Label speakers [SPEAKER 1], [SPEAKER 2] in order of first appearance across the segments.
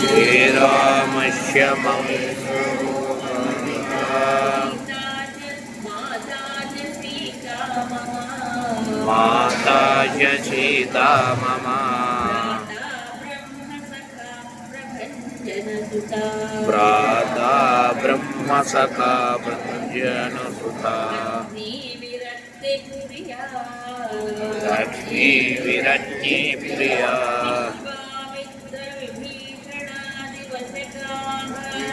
[SPEAKER 1] श्रीरामस्य मम माता च सीता मम भ्राता ब्रह्मसखा भञ्जनसुता लक्ष्मी विरज्ञी प्रिया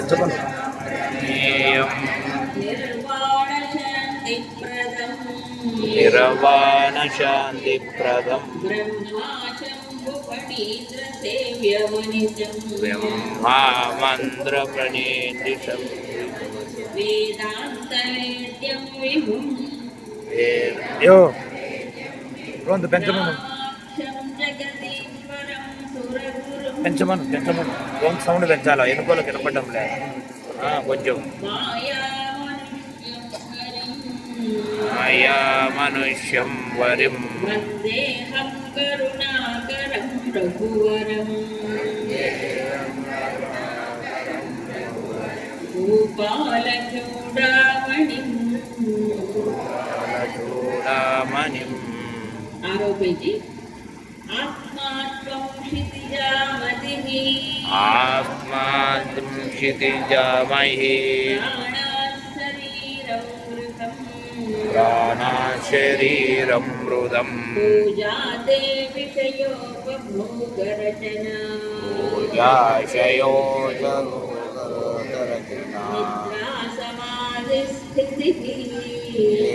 [SPEAKER 1] చెప్పండి నిరవాణ
[SPEAKER 2] శాంతి ప్రదం
[SPEAKER 1] బ్రహ్మామంద్ర
[SPEAKER 2] ప్రణీతిషం
[SPEAKER 1] వేదాంతవేద్యం
[SPEAKER 2] విభుం వేద
[SPEAKER 3] యో పెంచమను పెంచమను పెంచమను. ఓం సౌండ్ పెంచాలా ఎనుకోలో వినపడడం లేదు. కొంచెం.
[SPEAKER 1] మాయా
[SPEAKER 2] మనుష్యం వరిం. ఆరోపించి ఆత్మాత్వం
[SPEAKER 1] आत्मानं क्षितिजामहि
[SPEAKER 2] प्राणाशरीरं
[SPEAKER 1] मृदम्
[SPEAKER 2] पूजाते विषयोपभोगरचना
[SPEAKER 1] पूजाशयो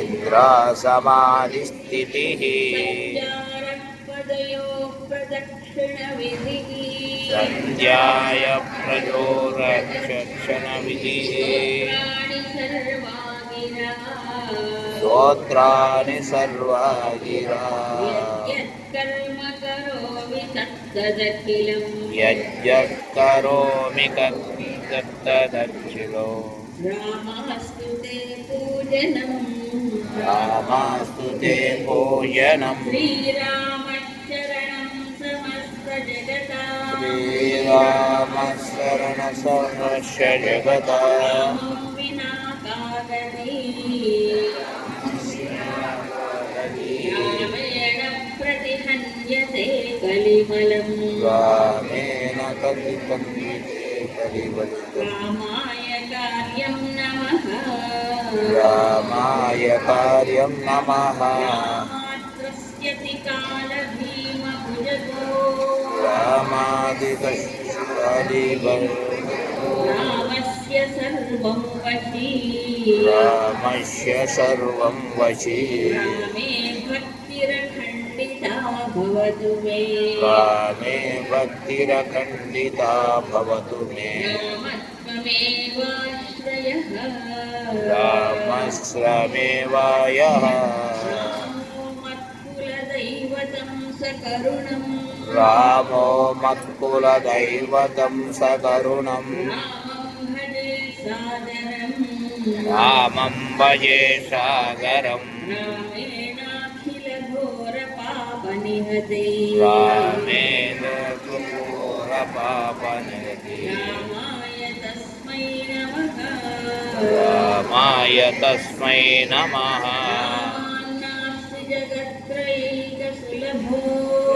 [SPEAKER 2] निद्रा समाधिस्थितिः
[SPEAKER 1] सन्ध्याय प्रचोरक्षणविधिः
[SPEAKER 2] प्राणि सर्वा गिरा
[SPEAKER 1] स्तोत्राणि सर्वा गिरा
[SPEAKER 2] यत्कर्म करोमि तत्तदखिलम्
[SPEAKER 1] यज्ञः करोमि तत्तदक्षिलो
[SPEAKER 2] रामस्तु ते पूजनम्
[SPEAKER 1] रामास्तु
[SPEAKER 2] समस्तजगता
[SPEAKER 1] श्रीरामशरणसर्वस्य जगता
[SPEAKER 2] रामं विना कादरी रामेण प्रतिहन्यते कलिमलम्
[SPEAKER 1] रामेण कथितन्विते कलिवल्लम्
[SPEAKER 2] रामाय कार्यं नमः
[SPEAKER 1] रामाय कार्यं नमः
[SPEAKER 2] रामात्रस्यति कालभीमभुजगो
[SPEAKER 1] रामादिकलिवल्
[SPEAKER 2] रामस्य सर्वं वशी।
[SPEAKER 1] रामस्य सर्वं वशी।
[SPEAKER 2] रामे भक्तिरखण्डिता भवतु मे।
[SPEAKER 1] रामे भक्तिरखण्डिता भवतु मे।
[SPEAKER 2] रामत्वमेवाश्रयः
[SPEAKER 1] रामश्रमेवायः
[SPEAKER 2] रामो मत्कुलदैवतं सकरुणम्।
[SPEAKER 1] रामो मत्कुलदैवतं सकरुणम्
[SPEAKER 2] रामं भजे सादरम्
[SPEAKER 1] रामं भजे सागरम्।
[SPEAKER 2] रामेणाखिलघोरपापनिहते
[SPEAKER 1] रामेण घोरपापनयति
[SPEAKER 2] रामाय तस्मै नमः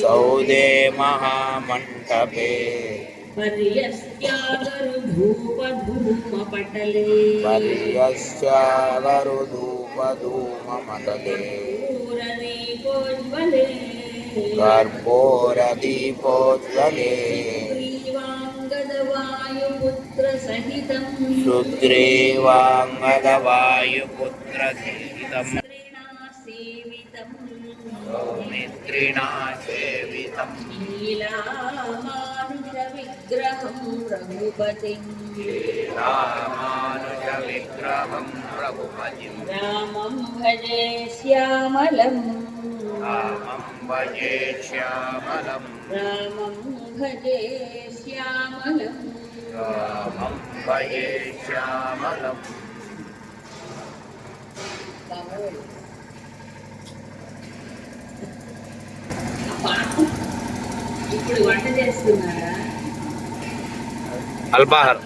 [SPEAKER 1] सौदे महामण्डपे पर्यस्यावरुधूपधूमपटले।
[SPEAKER 2] पर्यस्यावरुधूपधूममटले
[SPEAKER 1] कर्पूरदीपोज्वले
[SPEAKER 2] पुत्रसहितं
[SPEAKER 1] सुग्रीवाङ्गदवायुपुत्रसहितं
[SPEAKER 2] सेवितं
[SPEAKER 1] मित्रिणा सेवितं
[SPEAKER 2] लीलामानुषविग्रहं रघुपतिं
[SPEAKER 1] लीलामानुषविग्रहं रघुपतिं
[SPEAKER 2] रामं भजे श्यामलम्।
[SPEAKER 1] रामं भजे श्यामलं
[SPEAKER 2] रामं भजे श्यामलम्।
[SPEAKER 1] रामं भजे श्यामलम्
[SPEAKER 2] ఇప్పుడు వంట చేస్తున్నారా
[SPEAKER 3] అల్పాహారం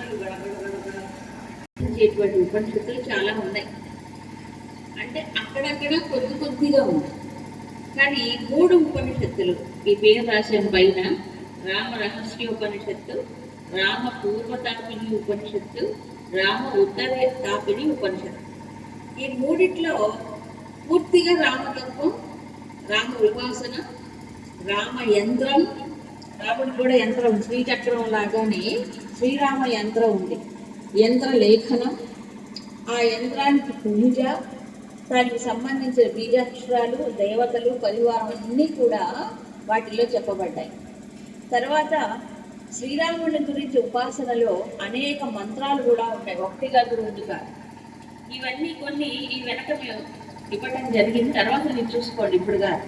[SPEAKER 2] ఇటువంటి ఉపనిషత్తులు చాలా ఉన్నాయి అంటే అక్కడక్కడ కొద్ది కొద్దిగా ఉన్నాయి కానీ మూడు ఉపనిషత్తులు ఈ పేరు రాసిన పైన రామ రహస్య ఉపనిషత్తు రామ పూర్వతాపిని ఉపనిషత్తు రామ ఉత్తర తాపిని ఉపనిషత్తు. ఈ మూడిట్లో పూర్తిగా రామతత్వం రామ ఉపాసన రామ యంత్రం రాముడు కూడా యంత్రం శ్రీచక్రం లాగానే శ్రీరామ యంత్రం ఉంది. యంత్ర లేఖనం ఆ యంత్రానికి పూజ దానికి సంబంధించిన బీజాక్షరాలు దేవతలు పరివారం అన్నీ కూడా వాటిలో చెప్పబడ్డాయి. తర్వాత శ్రీరాముడి గురించి ఉపాసనలో అనేక మంత్రాలు కూడా ఉంటాయి ఒకటిగా కాదు కాదు. ఇవన్నీ కొన్ని ఈ వెనక మేము ఇవ్వటం జరిగింది. తర్వాత మీరు చూసుకోండి ఇప్పుడు కాదు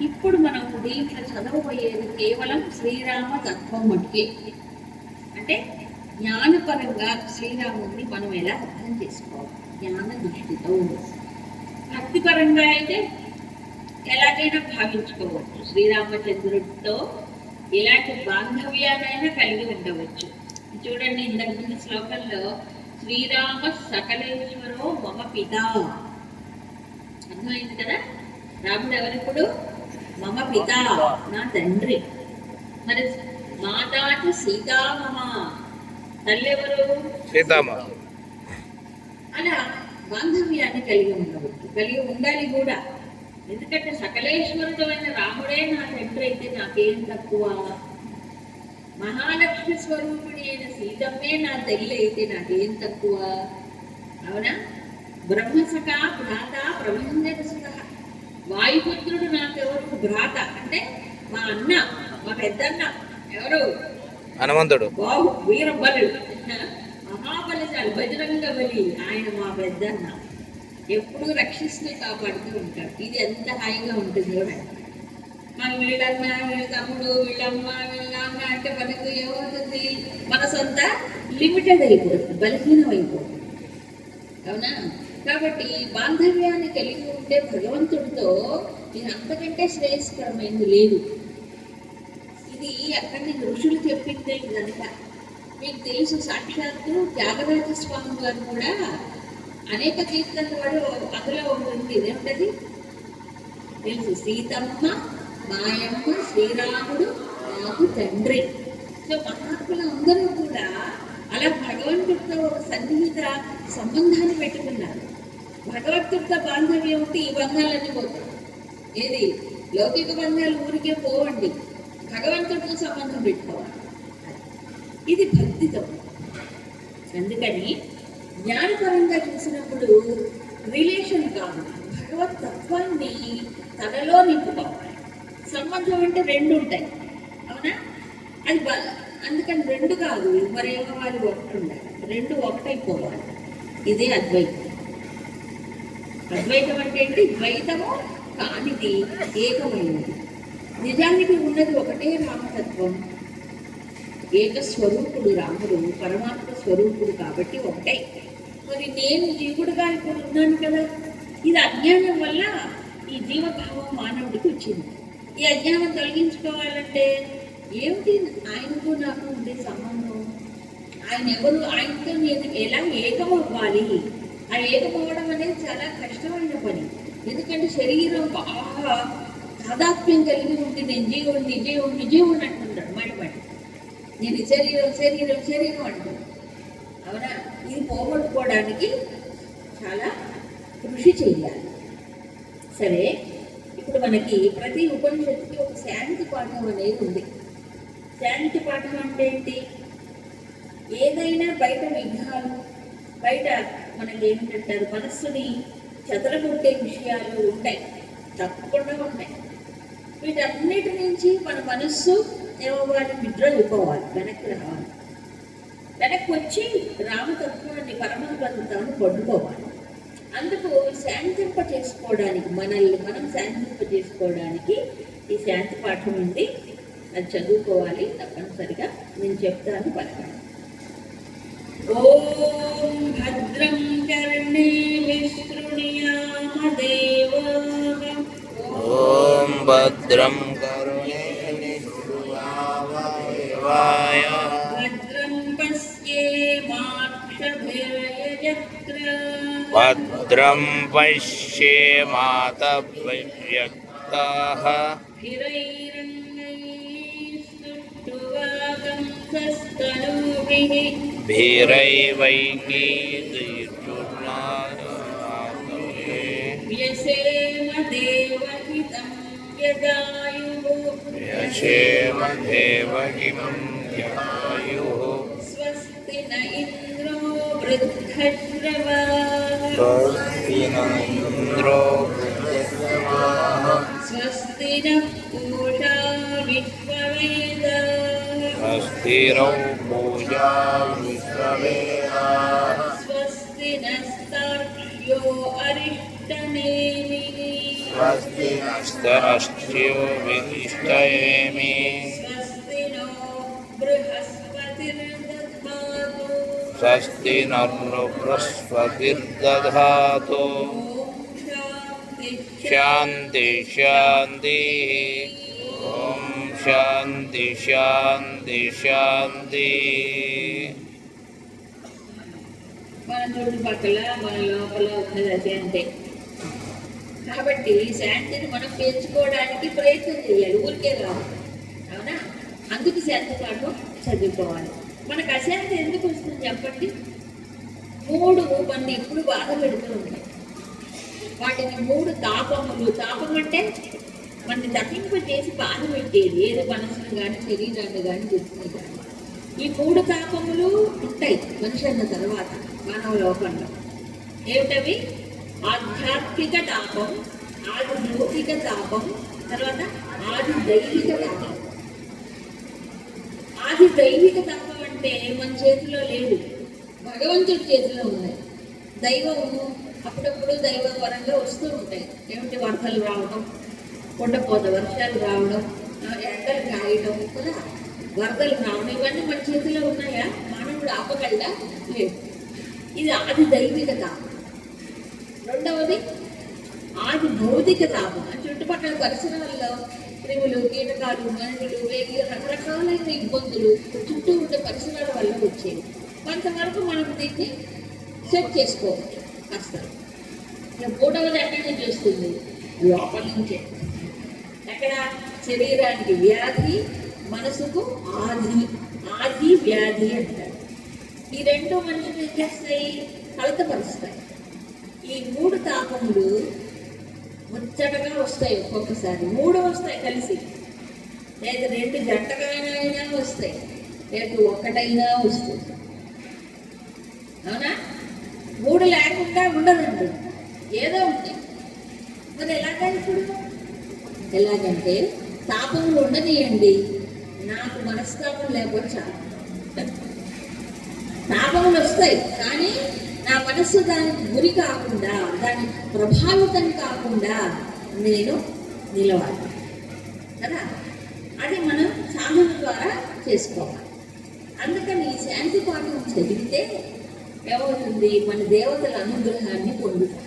[SPEAKER 2] ఇప్పుడు మనం దీంట్లో చదవబోయేది కేవలం శ్రీరామ తత్వం మటుకే. అంటే జ్ఞానపరంగా శ్రీరాముడిని మనం ఎలా అర్థం చేసుకోవాలి? జ్ఞాన దృష్టితో. భక్తిపరంగా అయితే ఎలాగైనా భావించుకోవచ్చు. శ్రీరామచంద్రుడితో ఇలాంటి బాంధవ్యాలైనా కలిగి ఉండవచ్చు. చూడండి ఇంతకు ముందు శ్లోకంలో శ్రీరామ సకలేశ్వరో మమ పిత. అర్థమైంది కదా? రాముడు ఎవరిప్పుడు మమ పిత నా తండ్రి. మరి మాతాచ సీతామమ తల్లి ఎవరు
[SPEAKER 3] సీతామ
[SPEAKER 2] అలా బాంధవ్యాన్ని కలిగి ఉండవచ్చు. కలిగి ఉండాలి కూడా. ఎందుకంటే సకలేశ్వరుడమైన రాముడే నా తండ్రి అయితే నాకేం తక్కువ? మహాలక్ష్మి స్వరూపుడి అయిన సీతమ్మే నా తల్లి అయితే నాకేం తక్కువ? అవునా? బ్రహ్మసక భ్రాత ప్రబంధన సుఖ వాయుపుత్రుడు నాకెవరు? భ్రాత. అంటే మా అన్న మా పెద్దన్న. ఎవరు?
[SPEAKER 3] హనుమంతుడు.
[SPEAKER 2] బాహు వీర బలుడు మహాబలశాలి బజరంగ బలి ఆయన మా పెద్దన్న. ఎప్పుడు రక్షిస్తూ కాపాడుతూ ఉంటాడు ఇది ఎంత హాయిగా ఉంటుందో మనం వీళ్ళన్న వీళ్ళ తమ్ముడు వీళ్ళమ్మ వీళ్ళ నాన్న అంటే మనకు ఏమవుతుంది సొంత లిమిటెడ్ అయిపోతుంది బలహీనం అయిపోతుంది. అవునా? కాబట్టి బాంధవ్యాన్ని కలిగి ఉంటే భగవంతుడితో నేను అంతకంటే శ్రేయస్కరమైనది లేదు. ఇది అక్కడి ఋషులు చెప్పిందే కనుక. మీకు తెలుసు సాక్షాత్తు త్యాగరాజ స్వామి వారు కూడా అనేక కీర్తనలు వాడు అందులో ఉంటుంది ఇదేమిటది తెలుసు. సీతమ్మ మాయమ్మ శ్రీరాముడు నాకు తండ్రి. సో మహాత్ములు అందరూ కూడా అలా భగవంతుడితో ఒక సన్నిహిత సంబంధాన్ని పెట్టుకున్నారు. భగవంతుడితో బాంధవ్యం ఉంటే ఈ బంధాలన్నీ పోతాయి. ఏది? లౌకిక బంధాలు ఊరికే పోవండి. భగవంతుడితో సంబంధం పెట్టుకోవాలి. ఇది భక్తితో. అందుకని జ్ఞానపరంగా చూసినప్పుడు రిలేషన్ కాదు. భగవత్ తత్వాన్ని తనలో నింపుకోవాలి. సంబంధం అంటే రెండు ఉంటాయి. అవునా? అది బ- అందుకని రెండు కాదు. మరి ఏమవ్వాలి? ఒకటి ఉండాలి. రెండు ఒకటైపోవాలి. ఇదే అద్వైతం. అద్వైతం అంటే ఏంటి? ద్వైతము కానిది ఏకమైనది. నిజానికి ఉన్నది ఒకటే రామతత్వం. ఏక స్వరూపుడు రాముడు పరమాత్మ స్వరూపుడు కాబట్టి ఒకటే. మరి నేను జీవుడుగా ఇప్పుడు ఉన్నాను కదా. ఇది అజ్ఞానం వల్ల ఈ జీవభావం మానవుడికి వచ్చింది. ఈ అజ్ఞానం తొలగించుకోవాలంటే ఏమిటి ఆయనకు నాకు ఉండే సంబంధం? ఆయన ఎవరు? ఆయనతో నేను ఎలా ఏకమవ్వాలి? ఆ ఏకమవడం అనేది చాలా కష్టమైన పని. ఎందుకంటే శరీరం బాగా తాదాత్మ్యం కలిగి ఉండి నేను జీవుడు నిజీవుడు నిజీవుడు నేను శరీరం శరీరం శరీరం అంటాడు అవునా? ఇది పోగొట్టుకోవడానికి చాలా కృషి చేయాలి. సరే ఇప్పుడు మనకి ప్రతి ఉపనిషత్తుకి ఒక శాంతి పాఠం అనేది ఉంది. శాంతి పాఠం అంటే ఏంటి? ఏదైనా బయట విఘ్నాలు బయట మనకి ఏమిటంటారు? మనస్సుని చెదరగొట్టే విషయాలు ఉంటాయి. తప్పకుండా ఉంటాయి. వీటన్నిటి నుంచి మన మనస్సు ఏమవ్వాలి విడ్రా అయిపోవాలి వెనక్కి రావాలి. వెనక్కి వచ్చి రామతత్వాన్ని పరమతత్వాన్ని పట్టుకోవాలి. అందుకు శాంతింప చేసుకోవడానికి మనల్ని మనం శాంతింప చేసుకోవడానికి ఈ శాంతి పాఠం ఉంది. అది చదువుకోవాలి తప్పనిసరిగా. నేను చెప్తాను పలకండి ఓం భద్రం కర్ణే విశృణుయామ దేవాః
[SPEAKER 1] ఓం భద్రం కరుణ भद्रम
[SPEAKER 2] भद्रं पश्येमाक्षभिर्यजत्र
[SPEAKER 1] भद्रं पश्येमातव्यक्ताः
[SPEAKER 2] भीरैवैङ्गी
[SPEAKER 1] दीर्जुर्णाय
[SPEAKER 2] व्यसेम देवहितं यदा
[SPEAKER 1] यशेव देवगिमं जनायुः
[SPEAKER 2] स्वस्ति न इन्द्रो वृद्धश्रवाः
[SPEAKER 1] स्वस्ति न इन्द्रो वृद्धश्रवाः
[SPEAKER 2] स्वस्ति नः पूषा विश्ववेदाः
[SPEAKER 1] स्वस्तिरौ पूजा विश्ववेदाः
[SPEAKER 2] स्वस्ति नस्तार्क्ष्यो अरिष्टनेमिः
[SPEAKER 1] స్వస్తి నస్తరశ్చ్యో విధిష్టయేమి
[SPEAKER 2] స్వస్తి నో బృహస్పతిర్దధాతు
[SPEAKER 1] స్వస్తి నర్ను బృహస్పతిర్దధాతు
[SPEAKER 2] ఓం శాంతి
[SPEAKER 1] శాంతి శాంతి ఓం శాంతి శాంతి శాంతి
[SPEAKER 2] మన చుట్టుపక్కల మన లోపల ఉన్నది అదే అంటే కాబట్టి ఈ శాంతిని మనం పెంచుకోవడానికి ప్రయత్నం చేయాలి. ఊరికే రాదు అవునా? అందుకు శాంతి పాఠం చదువుకోవాలి. మనకు అశాంతి ఎందుకు వస్తుంది చెప్పండి? మూడు మన ఎప్పుడు బాధ పెడుతూ ఉంటాయి వాటిని మూడు తాపములు. తాపం అంటే మనని తప్పింప చేసి బాధ పెట్టేది. ఏది మనసును కానీ శరీరాన్ని కానీ బుద్ధిని కానీ ఈ మూడు తాపములు ఉంటాయి మనిషి అన్న తర్వాత మానవ లోకంలో. ఏమిటవి? ఆధ్యాత్మిక తాపం ఆది భౌతిక తాపం తర్వాత ఆది దైవిక తాపం ఆది దైవిక తాపం అంటే మన చేతిలో లేదు. భగవంతుడి చేతిలో ఉన్నాయి. దైవము అప్పుడప్పుడు దైవ వరంగా వస్తూ ఉంటాయి. ఏమిటి? వరదలు రావడం కొండపోత వర్షాలు రావడం ఆ, ఎండలు కాయడం కదా? వరదలు రావడం ఇవన్నీ మన చేతిలో ఉన్నాయా? మానవుడు ఆపగలడా? లేదు. ఇది ఆది దైవిక తాపం రెండవది ఆది భౌతిక తాపం చుట్టుపక్కల పరిసరాల్లో క్రిములు కీటకాలు మనుషులు వేగి రకరకాలైన ఇబ్బందులు చుట్టూ ఉండే పరిసరాల వల్ల వచ్చేవి. కొంతవరకు మనం దీన్ని సెట్ చేసుకోవచ్చు కాస్త ఇక మూడవది ఎక్కడి చేస్తుంది? లోపల నుంచే. ఎక్కడ? శరీరానికి వ్యాధి మనసుకు ఆది ఆది వ్యాధి అంటారు. ఈ రెండు మనుషులు ఏం చేస్తాయి? కలతపరుస్తాయి ఈ మూడు తాపములు ముచ్చటగా వస్తాయి ఒక్కొక్కసారి. మూడు వస్తాయి కలిసి. లేదా రెండు జంటగానైనా వస్తాయి. లేదు ఒక్కటైనా వస్తుంది. అవునా? మూడు లేకుండా ఉండదండి. ఏదో ఉంటాయి మరి ఎలాగా ఇప్పుడు? ఎలాగంటే తాపములు ఉండనియండి. నాకు మనస్తాపం లేకపోతే చాలు. తాపములు వస్తాయి. కానీ నా మనస్సు దానికి గురి కాకుండా దాని ప్రభావితం కాకుండా నేను నిలవాలి. కదా? అది మనం సాధన ద్వారా చేసుకోవాలి. అందుకని ఈ శాంతి పాఠం చదివితే ఏమవుతుంది? మన దేవతల అనుగ్రహాన్ని పొందుతాం.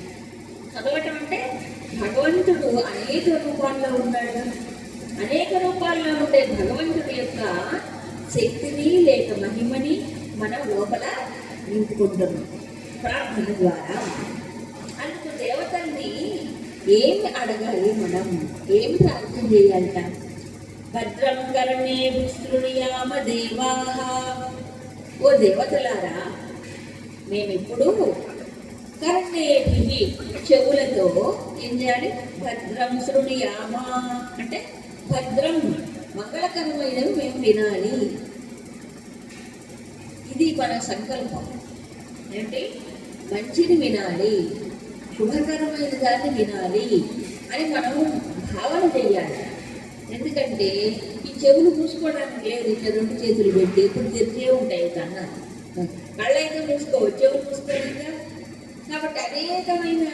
[SPEAKER 2] చదవటం అంటే భగవంతుడు అనేక రూపాల్లో ఉన్నాడు. అనేక రూపాల్లో ఉండే భగవంతుడి యొక్క శక్తిని లేక మహిమని మనం లోపల నింపుకుంటున్నాం. ప్రార్థన ద్వారా అందుకు దేవతల్ని ఏమి అడగాలి మనం ఏమి ప్రార్థన చేయాలంట? భద్రం కరణే విస్తృణయామ దేవా. ఓ దేవతలారా మేమిప్పుడు కరణేభి చెవులతో ఏం చేయాలి? భద్రం శృణుయామ అంటే భద్రం మంగళకరమైనవి మేము వినాలి. ఇది మన సంకల్పం. అంటే మంచిని వినాలి శుభకరమైన దాన్ని వినాలి అని మనం భావన చేయాలి ఎందుకంటే ఈ చెవులు మూసుకోవడానికి లేదు ఇట్లా రెండు చేతులు పెట్టి ఇప్పుడు తెరిచే ఉంటాయి కన్నా. కళ్ళైతే మూసుకోవచ్చు చెవులు మూసుకోలేక? కాబట్టి అనేకమైన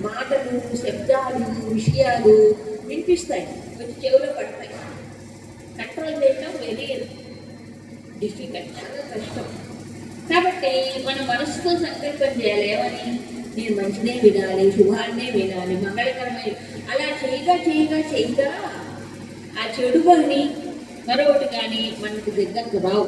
[SPEAKER 2] మాటలు శబ్దాలు విషయాలు వినిపిస్తాయి. కొంచెం చెవులో పడతాయి. కంట్రోల్ చేయడం వెరీ డిఫికల్ట్ చాలా కష్టం. కాబట్టి మన మనసుతో సంకల్పం చేయాలి. ఏమని నేను మంచినే వినాలి శుభాన్నే వినాలి మంగళకరమైన అలా చేయగా చేయగా చేయగా ఆ చెడు పని మరొకటి కానీ మనకు దగ్గరకు రావు.